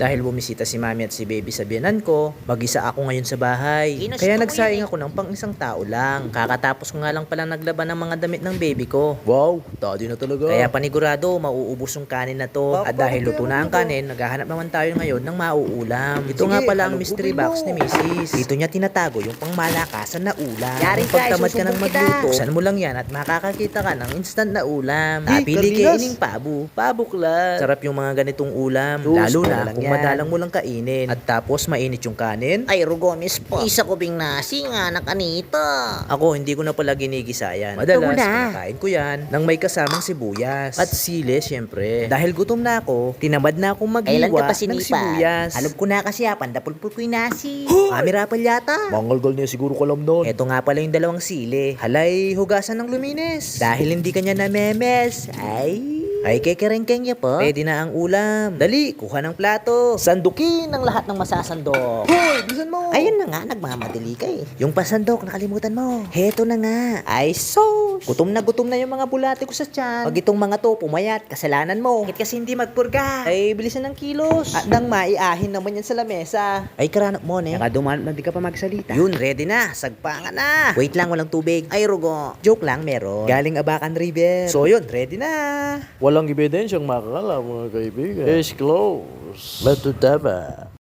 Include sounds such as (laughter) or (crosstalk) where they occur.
Dahil bumisita si mami at si baby sa biyanan ko, mag-isa ako ngayon sa bahay. Kaya yun eh. ako ng pang isang tao lang. Kakatapos ko nga lang pala naglaban ng mga damit ng baby ko. Wow, daddy na talaga. Kaya panigurado, mauubos yung kanin na to. At dahil luto na ang kanin, naghahanap naman tayo ngayon ng mauulam. Ito nga pala ang mystery box ni Mrs. Dito niya tinatago yung pangmalakasan na ulam. Yari Kung ka, pagtamad ka ng magluto, buksan mo lang yan at makakakita ka ng instant na ulam. Hey, Napili kaining pabu. Pabu club. Sarap yung mga ganitong ulam. Lalo na lang kung yan. Madalang mo lang kainin. At tapos mainit yung kanin. Ay, Rugones po. Isa ko bing nasi nga na kanita. Ako, hindi ko na pala ginigisa yan. Madalas, Ikaw na. kinakain ko yan nang may kasamang sibuyas. At sili, syempre. Dahil gutom na ako, tinamad na akong Kailan maghiwa ka pa ng sinipa? sibuyas. Alam ko na kasi apan, dapulpul ko yung nasi. (gasps) Mami rapal yata. Mangalgal niya siguro kalam nun. Eto nga pala yung dalawang sili. Halay, hugasan ng luminis. Dahil hindi kanya namemes. Ay... Ay, kekerengkeng niya po. Pwede na ang ulam. Dali, kuha ng plato. Sandukin ang lahat ng masasandok. Hoy, bisan mo. Ayun na nga, nagmamadali ka eh. Yung pasandok, nakalimutan mo. Heto na nga. Ay, sos. Gutom na gutom na yung mga bulate ko sa tiyan. Pag itong mga to pumayat, kasalanan mo. Bakit kasi hindi magpurga? Ay, bilisan ng kilos. At nang maiahin naman yan sa lamesa. Ay, karanap mo, ne. Nakaduman na di ka pa magsalita. Yun, ready na. Sagpangan na. Wait lang, walang tubig. Ay, Rugo. Joke lang, meron. Galing Abacan River. So yun, ready na. Walang ebidensyang makakala mga kaibigan. Case closed. Matutaba.